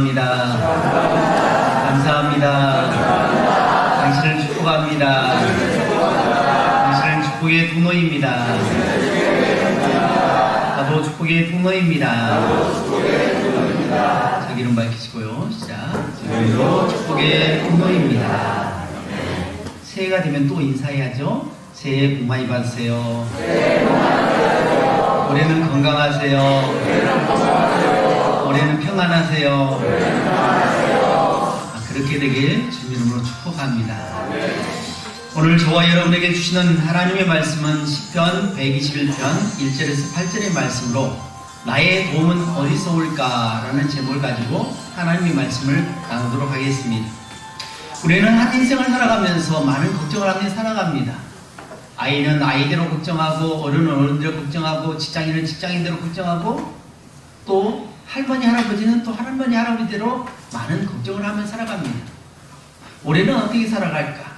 감사합니다. 감사합니다. 당신을 축복합니다. 당신은 축복의 통로입니다. 나도 축복의 통로입니다. 자기 이름 밝히시고요. 시작. 지금도 축복의 통로입니다. 새해가 되면 또 인사해야죠. 새해 복 많이 받으세요. 올해는 건강하세요. 올해는 평안하세요. 아, 그렇게 되길 주님 이름으로 축복합니다. 오늘 저와 여러분에게 주시는 하나님의 말씀은 10편 121편 1절에서 8절의 말씀으로 나의 도움은 어디서 올까? 라는 제목을 가지고 하나님의 말씀을 나누도록 하겠습니다. 우리는 한 인생을 살아가면서 많은 걱정을 하며 살아갑니다. 아이는 아이대로 걱정하고 어른은 어른대로 걱정하고 직장인은 직장인대로 걱정하고 또 할머니 할아버지는 또 할머니 할아버지대로 많은 걱정을 하며 살아갑니다. 올해는 어떻게 살아갈까?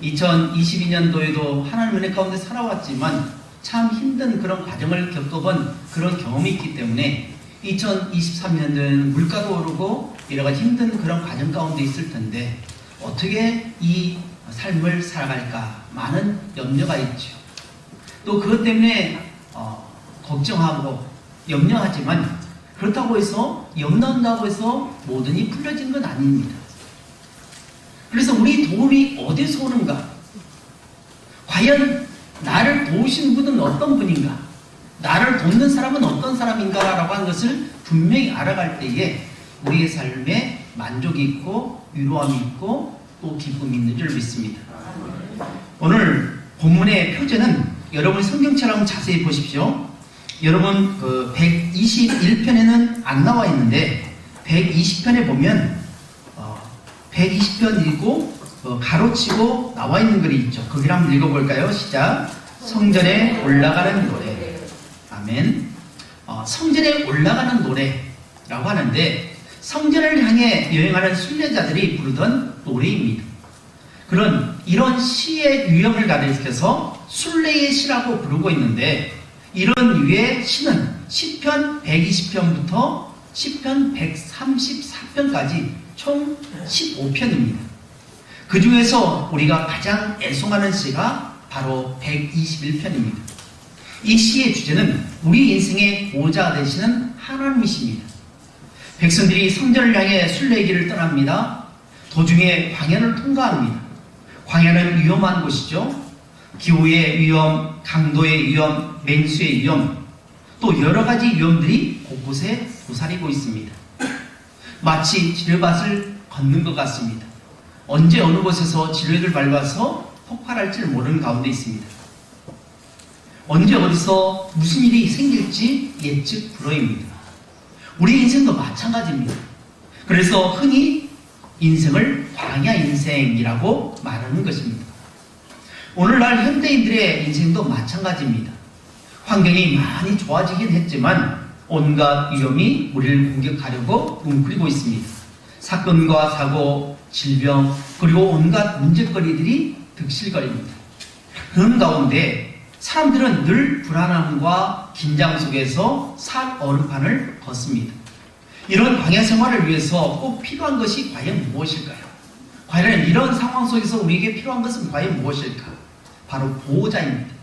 2022년도에도 하나님 은혜 가운데 살아왔지만 참 힘든 그런 과정을 겪어본 그런 경험이 있기 때문에 2023년도에는 물가도 오르고 여러 가지 힘든 그런 과정 가운데 있을 텐데 어떻게 이 삶을 살아갈까 많은 염려가 있죠. 또 그것 때문에 어, 걱정하고 염려하지만 그렇다고 해서 염려한다고 해서 모든 이 풀려진 건 아닙니다. 그래서 우리 도움이 어디서 오는가? 과연 나를 도우신 분은 어떤 분인가? 나를 돕는 사람은 어떤 사람인가라고 하는 것을 분명히 알아갈 때에 우리의 삶에 만족이 있고 위로함이 있고 또 기쁨이 있는 줄 믿습니다. 오늘 본문의 표제는 여러분 성경처럼 자세히 보십시오. 여러분 그 121편에는 안 나와 있는데 120편에 보면 어, 120편 읽고 어, 가로치고 나와 있는 글이 있죠. 거기를 한번 읽어볼까요? 시작. 성전에 올라가는 노래. 아멘. 어, 성전에 올라가는 노래라고 하는데 성전을 향해 여행하는 순례자들이 부르던 노래입니다. 그런 이런 시의 유형을 가리켜서 순례의 시라고 부르고 있는데 이런 유의 시는 10편 120편부터 10편 134편까지 총 15편입니다. 그 중에서 우리가 가장 애송하는 시가 바로 121편입니다. 이 시의 주제는 우리 인생의 보호자 되시는 하나님이십니다. 백성들이 성전을 향해 순례길을 떠납니다. 도중에 광야를 통과합니다. 광야는 위험한 곳이죠. 기후의 위험, 강도의 위험, 맹수의 위험, 또 여러 가지 위험들이 곳곳에 도사리고 있습니다. 마치 지뢰밭을 걷는 것 같습니다. 언제 어느 곳에서 지뢰를 밟아서 폭발할지 모르는 가운데 있습니다. 언제 어디서 무슨 일이 생길지 예측 불허입니다. 우리 인생도 마찬가지입니다. 그래서 흔히 인생을 광야 인생이라고 말하는 것입니다. 오늘날 현대인들의 인생도 마찬가지입니다. 환경이 많이 좋아지긴 했지만 온갖 위험이 우리를 공격하려고 웅크리고 있습니다. 사건과 사고, 질병, 그리고 온갖 문제거리들이 득실거립니다. 그런 가운데 사람들은 늘 불안함과 긴장 속에서 살 얼음판을 걷습니다. 이런 광야 생활을 위해서 꼭 필요한 것이 과연 무엇일까요? 과연 이런 상황 속에서 우리에게 필요한 것은 과연 무엇일까? 바로 보호자입니다.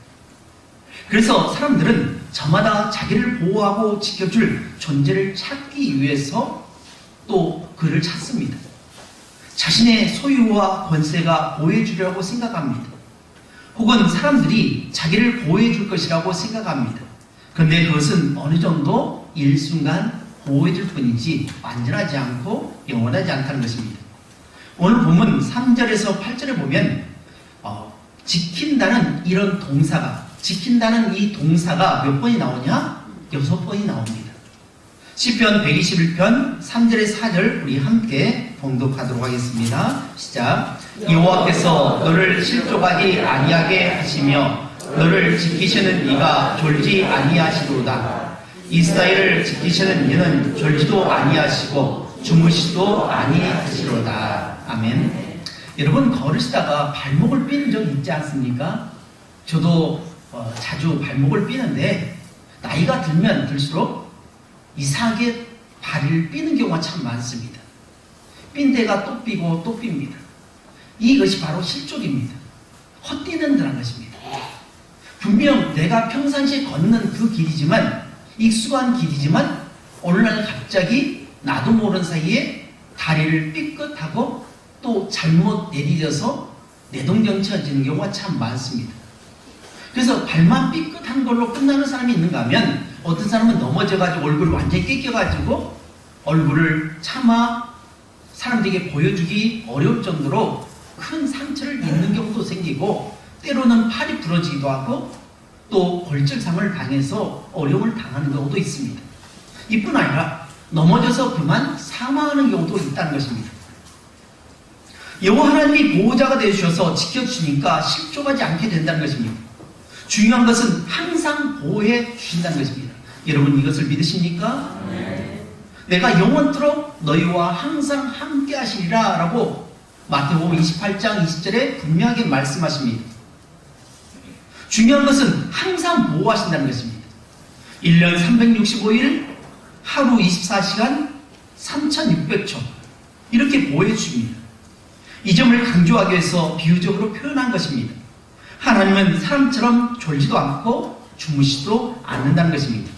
그래서 사람들은 저마다 자기를 보호하고 지켜줄 존재를 찾기 위해서 또 그를 찾습니다. 자신의 소유와 권세가 보호해주려고 생각합니다. 혹은 사람들이 자기를 보호해줄 것이라고 생각합니다. 그런데 그것은 어느 정도 일순간 보호해줄 뿐이지 완전하지 않고 영원하지 않다는 것입니다. 오늘 보면 3절에서 8절에 보면 어, 지킨다는 이런 동사가 지킨다는 이 동사가 몇 번이 나오냐? 여섯 번이 나옵니다. 시편 121편 3절에 4절 우리 함께 봉독하도록 하겠습니다. 시작. 여호와께서 너를 실족하지 아니하게 하시며 너를 지키시는 이가 졸지 아니하시도다. 이스라엘을 지키시는 이는 졸지도 아니하시고 주무시도 아니하시로다. 아멘. 여러분 걸으시다가 발목을 삔 적 있지 않습니까? 저도 어, 자주 발목을 삐는데 나이가 들면 들수록 이상하게 다리를 삐는 경우가 참 많습니다. 삔 데가 또 삐고 또 삔입니다. 이것이 바로 실족입니다. 듯한 것입니다. 분명 내가 평상시에 걷는 그 길이지만 익숙한 길이지만 오늘날 갑자기 나도 모르는 사이에 다리를 삐끗하고 또 잘못 내디뎌서 내동경치해지는 경우가 참 많습니다. 그래서 발만 삐끗한 걸로 끝나는 사람이 있는가 하면 어떤 사람은 넘어져가지고 얼굴을 완전히 깨껴가지고 얼굴을 차마 사람들에게 보여주기 어려울 정도로 큰 상처를 입는 경우도 생기고 때로는 팔이 부러지기도 하고 또 골절상을 당해서 어려움을 당하는 경우도 있습니다. 이뿐 아니라 넘어져서 그만 사망하는 경우도 있다는 것입니다. 여호와 하나님이 보호자가 되셔서 지켜주시니까 실족하지 않게 된다는 것입니다. 중요한 것은 항상 보호해 주신다는 것입니다. 여러분 이것을 믿으십니까? 내가 영원토록 너희와 항상 함께 하시리라 라고 마태복음 28장 20절에 분명하게 말씀하십니다. 중요한 것은 항상 보호하신다는 것입니다. 1년 365일 하루 24시간 3600초 이렇게 보호해 주십니다. 이 점을 강조하기 위해서 비유적으로 표현한 것입니다. 하나님은 사람처럼 졸지도 않고 주무시도 않는다는 것입니다.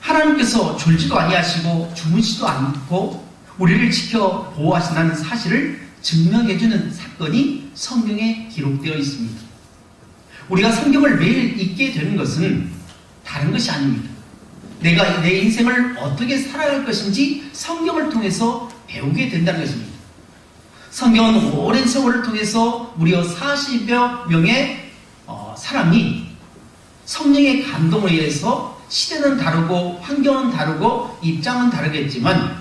하나님께서 졸지도 아니하시고 주무시도 않고 우리를 지켜 보호하신다는 사실을 증명해주는 사건이 성경에 기록되어 있습니다. 우리가 성경을 매일 읽게 되는 것은 다른 것이 아닙니다. 내가 내 인생을 어떻게 살아갈 것인지 성경을 통해서 배우게 된다는 것입니다. 성경은 오랜 세월을 통해서 무려 40여 명의 어, 사람이 성령의 감동에 의해서 시대는 다르고 환경은 다르고 입장은 다르겠지만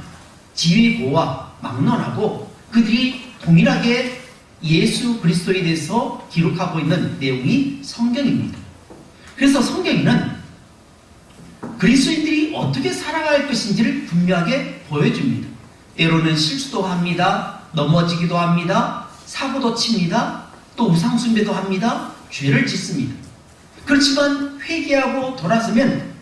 지휘고와 막론하고 그들이 동일하게 예수 그리스도에 대해서 기록하고 있는 내용이 성경입니다. 그래서 성경에는 그리스도인들이 어떻게 살아갈 것인지를 분명하게 보여줍니다. 때로는 실수도 합니다. 넘어지기도 합니다. 사고도 칩니다. 또 우상숭배도 합니다. 죄를 짓습니다. 그렇지만 회개하고 돌아서면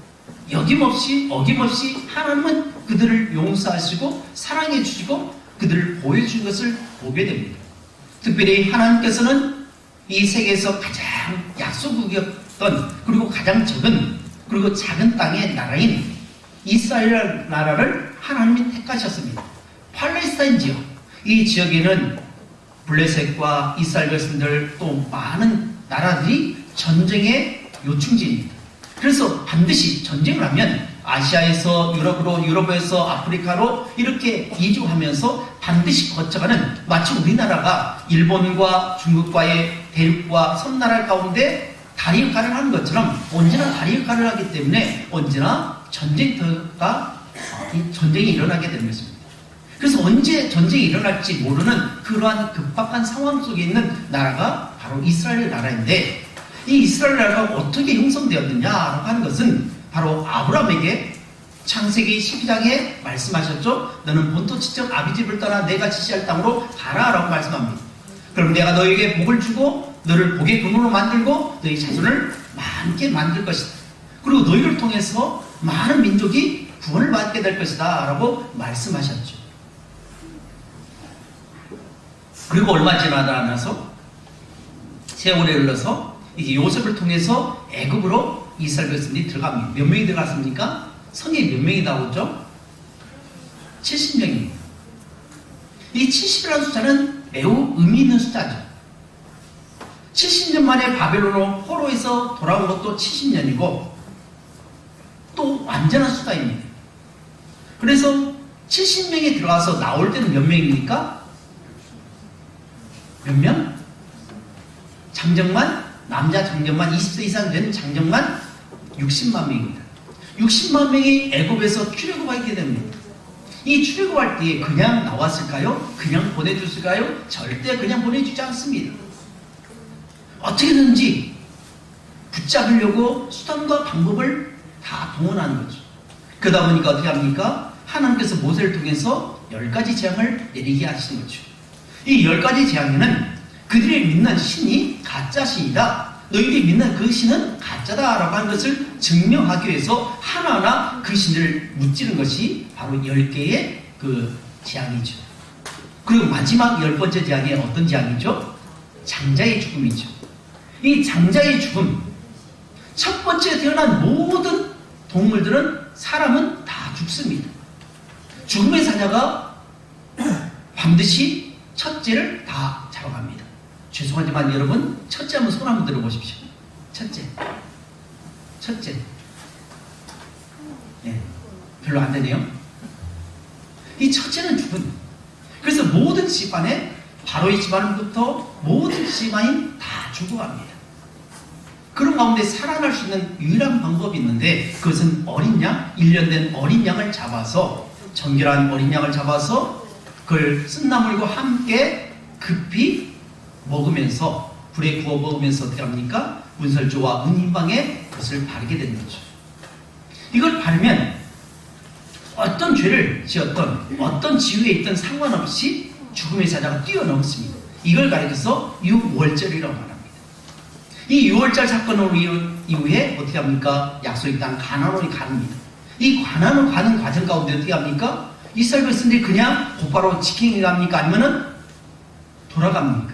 여김없이 어김없이 하나님은 그들을 용서하시고 사랑해 주시고 그들을 보여준 것을 보게 됩니다. 특별히 하나님께서는 이 세계에서 가장 약소국이었던 그리고 가장 적은 그리고 작은 땅의 나라인 이스라엘 나라를 하나님이 택하셨습니다. 팔레스타인 지역 이 지역에는 블레셋과 이스라엘 백성들 또 많은 나라들이 전쟁의 요충지입니다. 그래서 반드시 전쟁을 하면 아시아에서 유럽으로 유럽에서 아프리카로 이렇게 이주하면서 반드시 거쳐가는 마치 우리나라가 일본과 중국과의 대륙과 섬나라 가운데 다리 역할을 하는 것처럼 언제나 다리 역할을 하기 때문에 언제나 전쟁터가 전쟁이 일어나게 되는 것입니다. 그래서 언제 전쟁이 일어날지 모르는 그러한 급박한 상황 속에 있는 나라가 바로 이스라엘 나라인데 이 이스라엘 나라가 어떻게 형성되었느냐라고 하는 것은 바로 아브라함에게 창세기 12장에 말씀하셨죠. 너는 본토 지적 아비집을 떠나 내가 지시할 땅으로 가라 라고 말씀합니다. 그럼 내가 너에게 복을 주고 너를 복의 근원으로 만들고 너희 자손을 많게 만들 것이다. 그리고 너희를 통해서 많은 민족이 구원을 받게 될 것이다 라고 말씀하셨죠. 그리고 얼마 지나다 나서 세월이 흘러서 이제 요셉을 통해서 애굽으로 이스라엘 백성들이 들어갑니다. 몇 명이 들어갔습니까? 성에 몇 명이 나오죠? 70명입니다. 이 70이라는 숫자는 매우 의미 있는 숫자죠. 70년 만에 바벨론으로 포로에서 돌아온 것도 70년이고 또 완전한 숫자입니다. 그래서 70명이 들어가서 나올 때는 몇 명입니까? 몇 명? 장정만 남자 장정만 20세 이상 된 장정만 60만 명입니다. 60만 명이 애굽에서 출애굽하게 됩니다. 이 출애굽할 때 그냥 나왔을까요? 그냥 보내줬을까요? 절대 그냥 보내주지 않습니다. 어떻게든지 붙잡으려고 수단과 방법을 다 동원하는 거죠. 그러다 보니까 어떻게 합니까? 하나님께서 모세를 통해서 열 가지 재앙을 내리게 하시는 거죠. 이 열 가지 재앙에는 그들이 믿는 신이 가짜 신이다. 너희들이 믿는 그 신은 가짜다라고 하는 것을 증명하기 위해서 하나하나 그 신을 무찌른 것이 바로 열 개의 그 재앙이죠. 그리고 마지막 열 번째 재앙이 어떤 재앙이죠? 장자의 죽음이죠. 이 장자의 죽음, 첫 번째 태어난 모든 동물들은 사람은 다 죽습니다. 죽음의 사자가 반드시 첫째를 다 잡아갑니다. 죄송하지만 여러분 첫째 한번 손 한번 들어보십시오. 첫째, 첫째. 네, 별로 안 되네요. 이 첫째는 죽은. 그래서 모든 집안에 바로 이 집안부터 모든 집안이 다 죽어갑니다. 그런 가운데 살아날 수 있는 유일한 방법이 있는데 그것은 어린 양, 1년 된 어린 양을 잡아서 정결한 어린 양을 잡아서 그걸 쓴나물과 함께 급히 먹으면서 불에 구워 먹으면서 어떻게 합니까? 문설주와 은인방에 그것을 바르게 되는 거죠. 이걸 바르면 어떤 죄를 지었던 어떤 지위에 있던 상관없이 죽음의 사자가 뛰어넘습니다. 이걸 가리켜서 유월절이라고 말합니다. 이 6월절 사건으로 이후- 이후에 어떻게 합니까? 약속의 땅 가나안으로 가는니다. 이 가나안으로 가는 과정 가운데 어떻게 합니까? 이스라엘 백성들이 그냥 곧바로 지킹이 갑니까? 아니면은 돌아갑니까?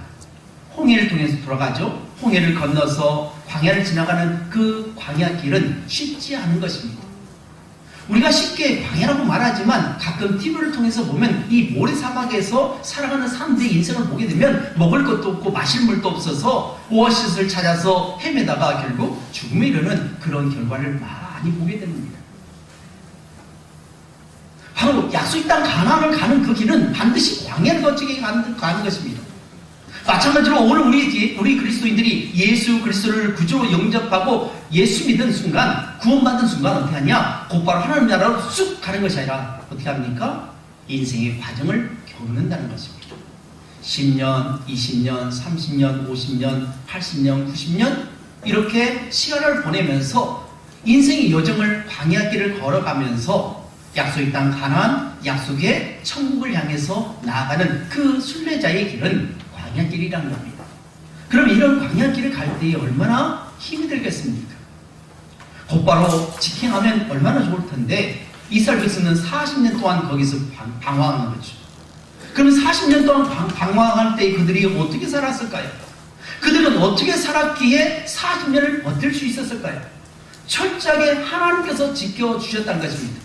홍해를 통해서 돌아가죠. 홍해를 건너서 광야를 지나가는 그 광야 길은 쉽지 않은 것입니다. 우리가 쉽게 광야라고 말하지만 가끔 TV를 통해서 보면 이 모래 사막에서 살아가는 사람들의 인생을 보게 되면 먹을 것도 없고 마실 물도 없어서 오아시스를 찾아서 헤매다가 결국 죽음에 이르는 그런 결과를 많이 보게 됩니다. 바로 약속의 땅 가나안을 가는 그 길은 반드시 광야를 거치게 가는, 가는 것입니다. 마찬가지로 오늘 우리 우리 그리스도인들이 예수 그리스도를 구주로 영접하고 예수 믿는 순간 구원받는 순간 어떻게 하냐? 곧바로 하나님 나라로 쑥 가는 것이 아니라 어떻게 합니까? 인생의 과정을 겪는다는 것입니다. 10년, 20년, 30년, 50년, 80년, 90년 이렇게 시간을 보내면서 인생의 여정을 광야길을 걸어가면서 약속의 땅 가나안, 약속의 천국을 향해서 나아가는 그 순례자의 길은 광야길이라는 겁니다. 그럼 이런 광야길을 갈 때에 얼마나 힘이 들겠습니까? 곧바로 직행하면 얼마나 좋을 텐데 이스라엘 백성은 40년 동안 거기서 방, 방황하는 거죠. 그럼 40년 동안 방, 방황할 때 그들이 어떻게 살았을까요? 그들은 어떻게 살았기에 40년을 버틸 수 있었을까요? 철저하게 하나님께서 지켜주셨다는 것입니다.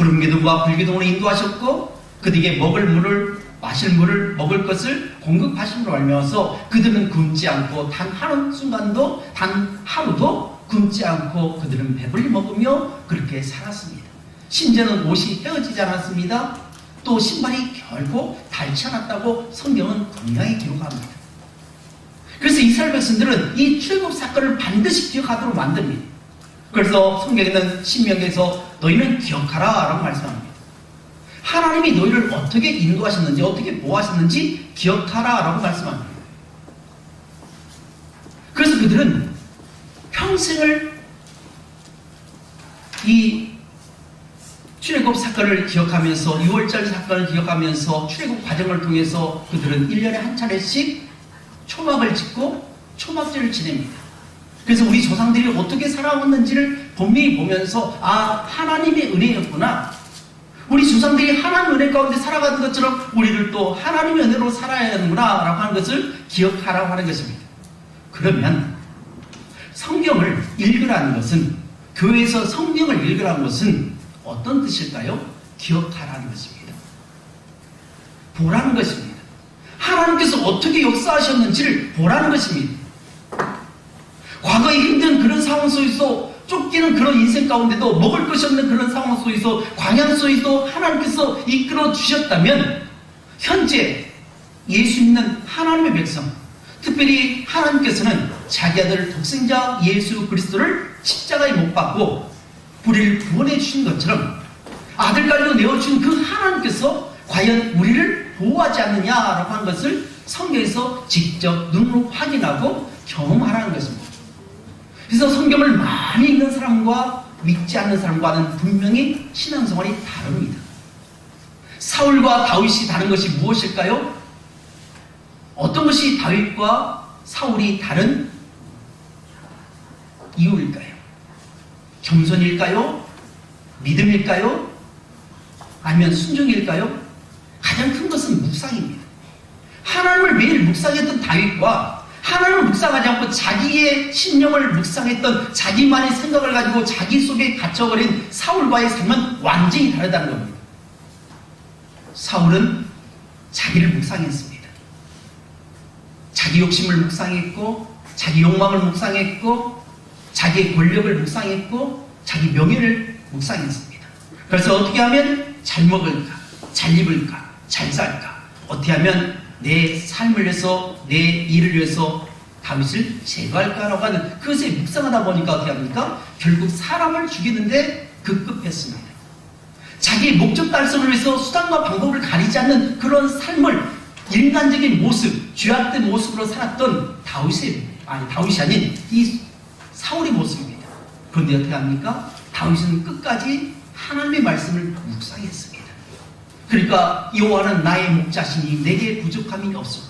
구름 기둥과 불 기둥으로 인도하셨고 그들에게 먹을 물을 마실 물을 먹을 것을 공급하심으로 알면서 그들은 굶지 않고 단 하루 순간도 단 하루도 굶지 않고 그들은 배불리 먹으며 그렇게 살았습니다. 심지어는 옷이 헤어지지 않았습니다. 또 신발이 결코 닳지 않았다고 성경은 분명히 기록합니다. 그래서 이스라엘 백성들은 이 출애굽 사건을 반드시 기억하도록 만듭니다. 그래서 성경에는 신명기에서 너희는 기억하라 라고 말씀합니다. 하나님이 너희를 어떻게 인도하셨는지 어떻게 보호하셨는지 기억하라 라고 말씀합니다. 그래서 그들은 평생을 이 출애굽 사건을 기억하면서 6월절 사건을 기억하면서 출애굽 과정을 통해서 그들은 1년에 한 차례씩 초막을 짓고 초막절을 지냅니다. 그래서 우리 조상들이 어떻게 살아왔는지를 분명히 보면서 아 하나님의 은혜였구나. 우리 조상들이 하나님 은혜 가운데 살아가는 것처럼 우리를 또 하나님의 은혜로 살아야 하는구나 라고 하는 것을 기억하라고 하는 것입니다. 그러면 성경을 읽으라는 것은 교회에서 성경을 읽으라는 것은 어떤 뜻일까요? 기억하라는 것입니다. 보라는 것입니다. 하나님께서 어떻게 역사하셨는지를 보라는 것입니다. 과거에 힘든 그런 상황 속에서 쫓기는 그런 인생 가운데도 먹을 것이 없는 그런 상황 속에서 광야 속에서 하나님께서 이끌어 주셨다면 현재 예수 믿는 하나님의 백성 특별히 하나님께서는 자기 아들 독생자 예수 그리스도를 십자가에 못 박고 우리를 구원해 주신 것처럼 아들까지도 내어준 그 하나님께서 과연 우리를 보호하지 않느냐라고 하는 것을 성경에서 직접 눈으로 확인하고 경험하라는 것입니다. 그래서 성경을 많이 읽는 사람과 믿지 않는 사람과는 분명히 신앙생활이 다릅니다. 사울과 다윗이 다른 것이 무엇일까요? 어떤 것이 다윗과 사울이 다른 이유일까요? 겸손일까요? 믿음일까요? 아니면 순종일까요? 가장 큰 것은 묵상입니다. 하나님을 매일 묵상했던 다윗과 하나님을 묵상하지 않고 자기의 신념을 묵상했던 자기만의 생각을 가지고 자기 속에 갇혀버린 사울과의 삶은 완전히 다르다는 겁니다. 사울은 자기를 묵상했습니다. 자기 욕심을 묵상했고, 자기 욕망을 묵상했고, 자기의 권력을 묵상했고, 자기 명예를 묵상했습니다. 그래서 어떻게 하면 잘 먹을까, 잘 입을까, 잘 살까, 어떻게 하면 내 삶을 위해서, 내 일을 위해서 다윗을 제거할까라고 하는 그것에 묵상하다 보니까 어떻게 합니까? 결국 사람을 죽이는데 급급했습니다. 자기 목적 달성을 위해서 수단과 방법을 가리지 않는 그런 삶을 인간적인 모습, 죄악된 모습으로 살았던 다윗의 아니 다윗이 아닌 이 사울의 모습입니다. 그런데 어떻게 합니까? 다윗은 끝까지 하나님의 말씀을 묵상했습니다. 그러니까 여호와는 나의 목자시니 내게 부족함이 없습니다.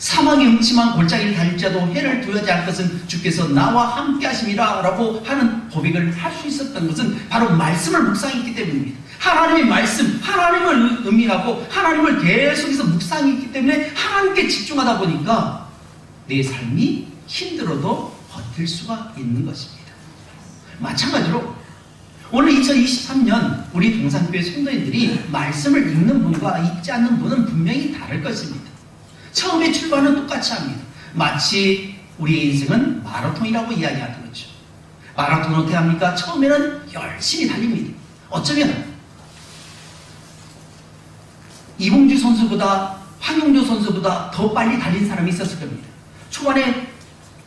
사망의 음침한 골짜기를 달릴지라도 해를 두려지 않을 것은 주께서 나와 함께 하심이라 라고 하는 고백을 할 수 있었던 것은 바로 말씀을 묵상했기 때문입니다. 하나님의 말씀, 하나님을 의미하고 하나님을 계속해서 묵상했기 때문에 하나님께 집중하다 보니까 내 삶이 힘들어도 버틸 수가 있는 것입니다. 마찬가지로 오늘 2023년 우리 동산교회 성도인들이 말씀을 읽는 분과 읽지 않는 분은 분명히 다를 것입니다. 처음에 출발은 똑같이 합니다. 마치 우리의 인생은 마라톤이라고 이야기하는 거죠. 마라톤은 어떻게 합니까? 처음에는 열심히 달립니다. 어쩌면 이봉주 선수보다 황용조 선수보다 더 빨리 달린 사람이 있었을 겁니다. 초반에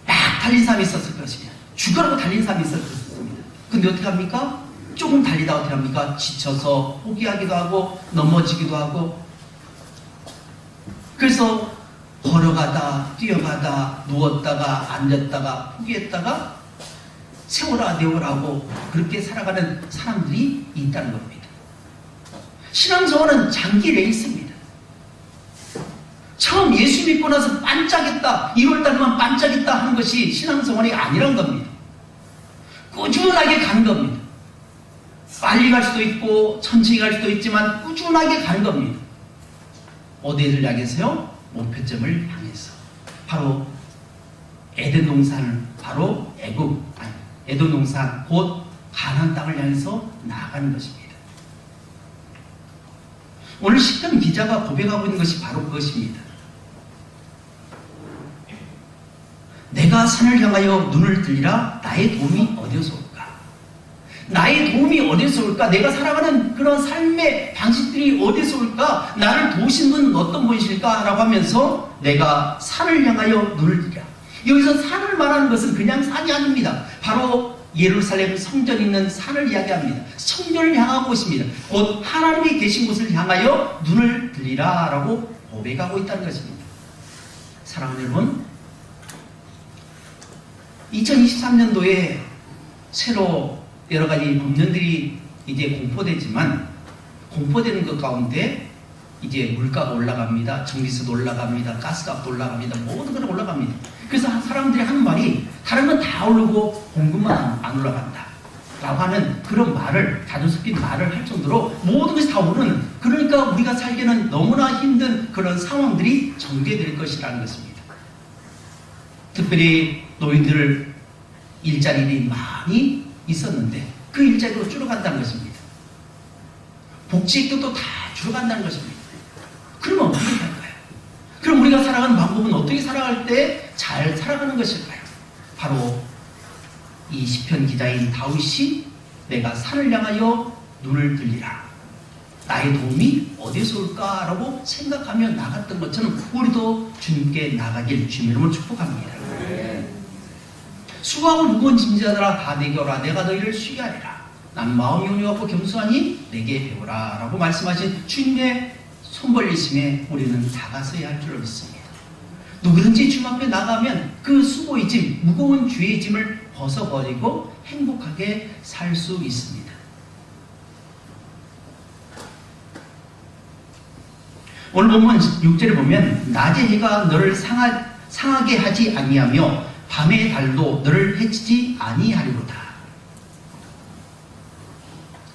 막 달린 사람이 있었을 것입니다. 죽으라고 달린 사람이 있었을 것입니다. 근데 어떻게 합니까? 조금 달리다 어떻게 합니까? 지쳐서 포기하기도 하고 넘어지기도 하고 그래서 걸어가다 뛰어가다 누웠다가 앉았다가 포기했다가 세워라 내워라고 그렇게 살아가는 사람들이 있다는 겁니다. 신앙생활은 장기 레이스입니다. 처음 예수 믿고 나서 반짝했다, 1월달만 반짝했다 하는 것이 신앙생활이 아니란 겁니다. 꾸준하게 가는 겁니다. 빨리 갈 수도 있고 천천히 갈 수도 있지만 꾸준하게 가는 겁니다. 어디를 향해서요? 목표점을 향해서. 바로 에덴 동산을 바로 애국, 아니, 에덴 동산 곧 가나안 땅을 향해서 나아가는 것입니다. 오늘 시편 기자가 고백하고 있는 것이 바로 그것입니다. 내가 산을 향하여 눈을 들리라 나의 도움이 어디서? 나의 도움이 어디서 올까? 내가 살아가는 그런 삶의 방식들이 어디서 올까? 나를 도우신 분은 어떤 분이실까? 라고 하면서 내가 산을 향하여 눈을 들이라. 여기서 산을 말하는 것은 그냥 산이 아닙니다. 바로 예루살렘 성전 있는 산을 이야기합니다. 성전을 향한 곳입니다. 곧 하나님이 계신 곳을 향하여 눈을 들리라 라고 고백하고 있다는 것입니다. 사랑하는 여러분, 2023년도에 새로 여러 가지 법령들이 이제 공포되지만 공포되는 것 가운데 이제 물가가 올라갑니다. 전기세도 올라갑니다. 가스값도 올라갑니다. 모든 건 올라갑니다. 그래서 사람들이 하는 말이 다른 건 다 오르고 공급만 안 올라간다. 라고 하는 그런 말을 자주 섞인 말을 할 정도로 모든 것이 다 오르는 그러니까 우리가 살기는 너무나 힘든 그런 상황들이 전개될 것이라는 것입니다. 특별히 노인들 일자리들이 많이 있었는데 그 일자리로 줄어간다는 것입니다. 복지액도 다 줄어간다는 것입니다. 그러면 어떻게 할까요? 그럼 우리가 살아가는 방법은 어떻게 살아갈 때 잘 살아가는 것일까요? 바로 이 시편 기자인 다윗이 내가 산을 향하여 눈을 들리라. 나의 도움이 어디서 올까라고 생각하며 나갔던 것처럼 우리도 주님께 나가길 주님으로 축복합니다. 수고하고 무거운 짐자들아 다 내게 오라 내가 너희를 쉬게 하리라. 난 마음이 온유하고 겸손하니 내게 배우라 라고 말씀하신 주님의 손 벌리심에 우리는 다가서야 할 줄로 믿습니다. 누구든지 주님 앞에 나가면 그 수고의 짐, 무거운 죄의 짐을 벗어버리고 행복하게 살 수 있습니다. 오늘 본문 6절에 보면 낮의 해가 너를 상하, 상하게 하지 아니하며 밤의 달도 너를 해치지 아니하리로다.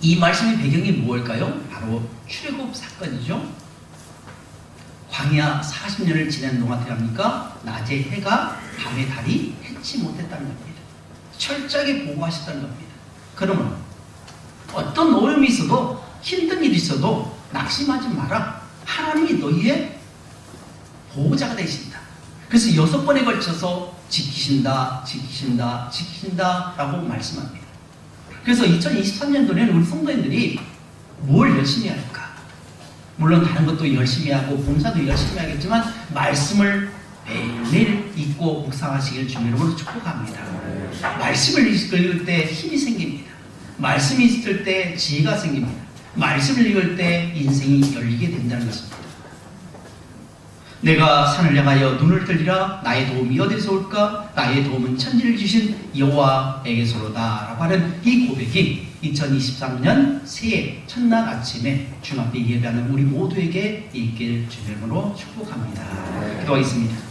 이 말씀의 배경이 무엇일까요? 바로 출애굽 사건이죠. 광야 40년을 지낸 동안 어떻게 합니까? 낮에 해가 밤에 달이 해치 못했다는 겁니다. 철저하게 보호하셨다는 겁니다. 그러면 어떤 어려움이 있어도 힘든 일이 있어도 낙심하지 마라. 하나님이 너희의 보호자가 되신다. 그래서 여섯 번에 걸쳐서 지키신다, 지키신다, 지키신다 라고 말씀합니다. 그래서 2023년도에는 우리 성도님들이 뭘 열심히 할까? 물론 다른 것도 열심히 하고 봉사도 열심히 하겠지만 말씀을 매일매일 읽고 묵상하시길 주님으로 축복합니다. 말씀을 읽을 때 힘이 생깁니다. 말씀이 있을 때 지혜가 생깁니다. 말씀을 읽을 때 인생이 열리게 된다는 것입니다. 내가 산을 향하여 눈을 들리라 나의 도움이 어디서 올까 나의 도움은 천지를 주신 여호와에게서로다라고 하는 이 고백이 2023년 새해 첫날 아침에 주님 앞에 예배하는 우리 모두에게 있길 주님으로 축복합니다. 기도하겠습니다.